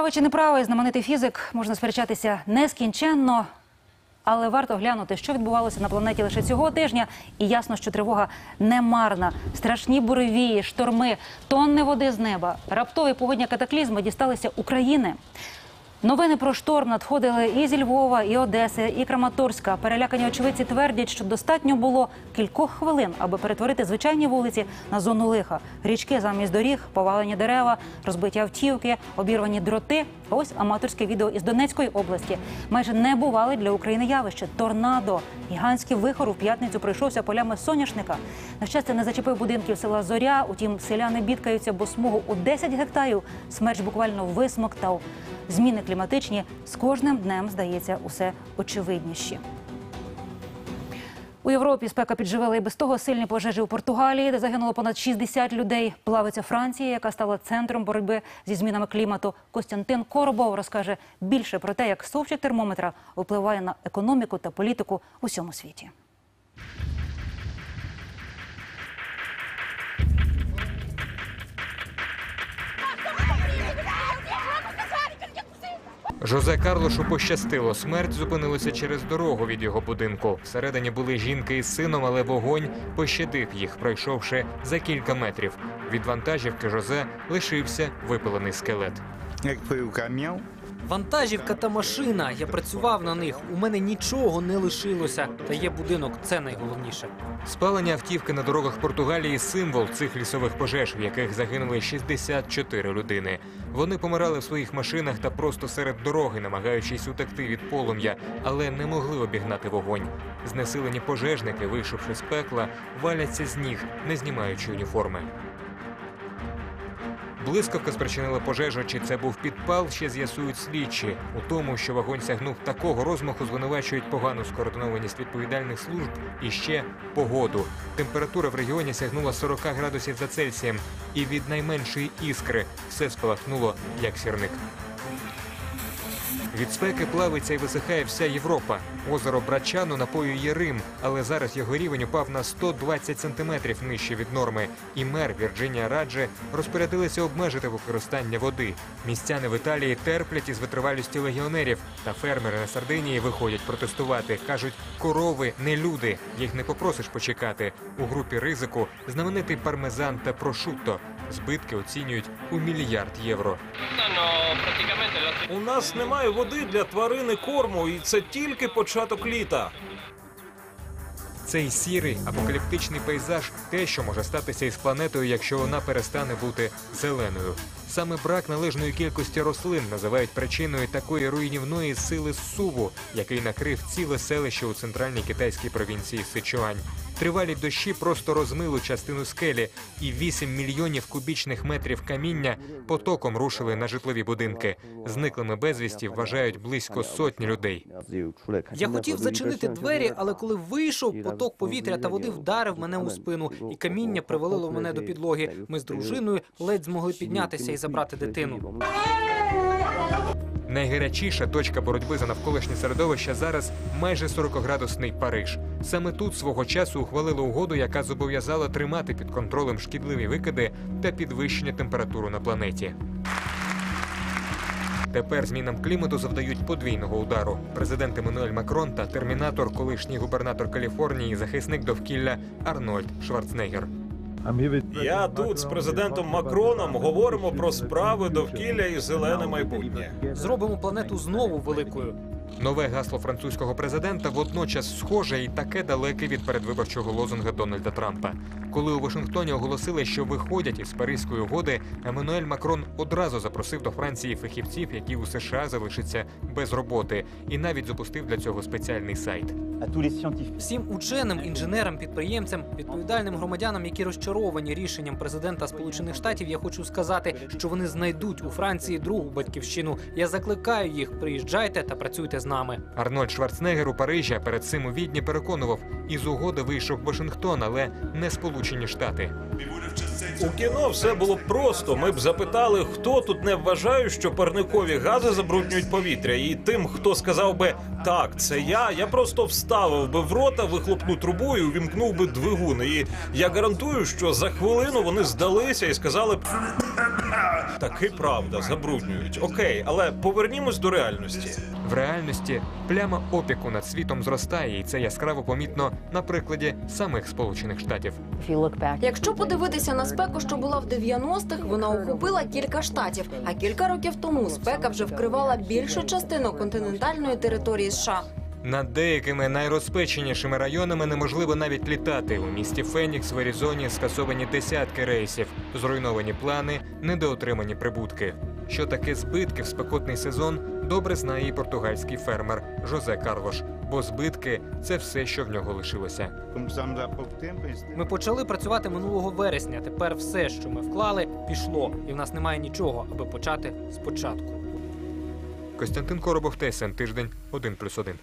Правий чи неправий, знаменитий фізик можна сперечатися нескінченно, але варто глянути, що відбувалося на планеті лише цього тижня, і ясно, що тривога не марна. Страшні буревії, шторми, тонни води з неба, раптові погодні катаклізми дісталися України. Новини про шторм надходили і зі Львова, і Одеси, і Краматорська. Перелякані очевидці твердять, що достатньо було кількох хвилин, аби перетворити звичайні вулиці на зону лиха. Річки замість доріг, повалені дерева, розбиті автівки, обірвані дроти. Ось аматорське відео із Донецької області. Майже не бували для України явище торнадо. Гігантський вихор у п'ятницю пройшовся полями соняшника. На щастя, не зачепив будинків села Зоря. Утім, селяни бідкаються, бо смугу у 10 гектарів смерч буквально висмоктав. Зміни кліматичні з кожним днем здається усе очевидніші. У Європі спека підживила і без того сильні пожежі у Португалії, де загинуло понад 60 людей. Плавиться Франція, яка стала центром боротьби зі змінами клімату. Костянтин Коробов розкаже більше про те, як совчик термометра впливає на економіку та політику у всьому світі. Жозе Карлошу пощастило. Смерть зупинилася через дорогу від його будинку. Всередині були жінки із сином, але вогонь пощадив їх, пройшовши за кілька метрів. Від вантажівки Жозе лишився випилений скелет. Як пив caminhão? Вантажівка та машина. Я працював на них. У мене нічого не лишилося. Та є будинок. Це найголовніше. Спалення автівки на дорогах Португалії символ цих лісових пожеж, в яких загинули 64 людини. Вони помирали в своїх машинах та просто серед дороги, намагаючись утекти від полум'я, але не могли обігнати вогонь. Знесилені пожежники, вийшовши з пекла, валяться з ніг, не знімаючи уніформи. Блискавка спричинила пожежу, чи це був підпал, ще з'ясують слідчі. У тому, що вогонь сягнув такого розмаху, звинувачують погану скоординованість відповідальних служб і ще погоду. Температура в регіоні сягнула 40 градусів за Цельсієм, і від найменшої іскри все спалахнуло як сірник. Від спеки плавиться і висихає вся Європа. Озеро Брачану напоює Рим, але зараз його рівень упав на 120 сантиметрів нижче від норми. І мер Вірджинія Радже розпорядилися обмежити використання води. Містяни в Італії терплять із витривалістю легіонерів, та фермери на Сардинії виходять протестувати. кажуть, корови не люди. Їх не попросиш почекати. У групі ризику знаменитий пармезан та прошутто. Збитки оцінюють у мільярд євро. У нас немає води для тварини корму, і це тільки початок літа. Цей сірий апокаліптичний пейзаж те, що може статися із планетою, якщо вона перестане бути зеленою. Саме брак належної кількості рослин називають причиною такої руйнівної сили суву, який накрив ціле селище у центральній китайській провінції Сичуань. Тривалі дощі просто розмили частину скелі, і 8 мільйонів кубічних метрів каміння потоком рушили на житлові будинки. Зниклими безвісті вважають близько сотні людей. Я хотів зачинити двері, але коли вийшов, поток повітря та води вдарив мене у спину, і каміння привалило мене до підлоги. Ми з дружиною ледь змогли піднятися і забрати дитину. Найгарячіша точка боротьби за навколишнє середовище зараз майже 40-градусний Париж. Саме тут свого часу ухвалили угоду, яка зобов'язала тримати під контролем шкідливі викиди та підвищення температури на планеті. Тепер змінам клімату завдають подвійного удару. Президент Еммануель Макрон та термінатор, колишній губернатор Каліфорнії, захисник довкілля Арнольд Шварценеггер. Я тут з президентом Макроном говоримо про справи довкілля і зелене майбутнє. Зробимо планету знову великою. Нове гасло французького президента водночас схоже і таке далеке від передвиборчого лозунга Дональда Трампа. Коли у Вашингтоні оголосили, що виходять із Паризької угоди, Еммануель Макрон одразу запросив до Франції фахівців, які у США залишаться без роботи, і навіть запустив для цього спеціальний сайт. Всім ученим, інженерам, підприємцям, відповідальним громадянам, які розчаровані рішенням президента Сполучених Штатів, я хочу сказати, що вони знайдуть у Франції другу батьківщину. Я закликаю їх: приїжджайте та працюйте з нами. Арнольд Шварценеггер у Парижі, а перед цим у Відні переконував, із угоди вийшов Вашингтон, але не Сполучені Штати. У кіно все було б просто. Ми б запитали, хто тут не вважає, що парникові гази забруднюють повітря. І тим, хто сказав би так, це я, я просто вставлю вставив би в рота вихлопну трубу і увімкнув би двигун. І я гарантую, що за хвилину вони здалися і сказали б. Таки правда, забруднюють. Окей, але повернімось до реальності. В реальності пляма опіку над світом зростає, і це яскраво помітно на прикладі самих Сполучених Штатів. Якщо подивитися на спеку, що була в 90-х, вона охопила кілька штатів. А кілька років тому спека вже вкривала більшу частину континентальної території США. Над деякими найрозпеченішими районами неможливо навіть літати. У місті Фенікс в Аризоні скасовані десятки рейсів, зруйновані плани, недоотримані прибутки. Що таке збитки в спекотний сезон, добре знає і португальський фермер Жозе Карлош, бо збитки це все, що в нього лишилося. Ми почали працювати минулого вересня. Тепер все, що ми вклали, пішло, і в нас немає нічого, аби почати спочатку. Костянтин Коробов, ТСН Тиждень, 1+,1.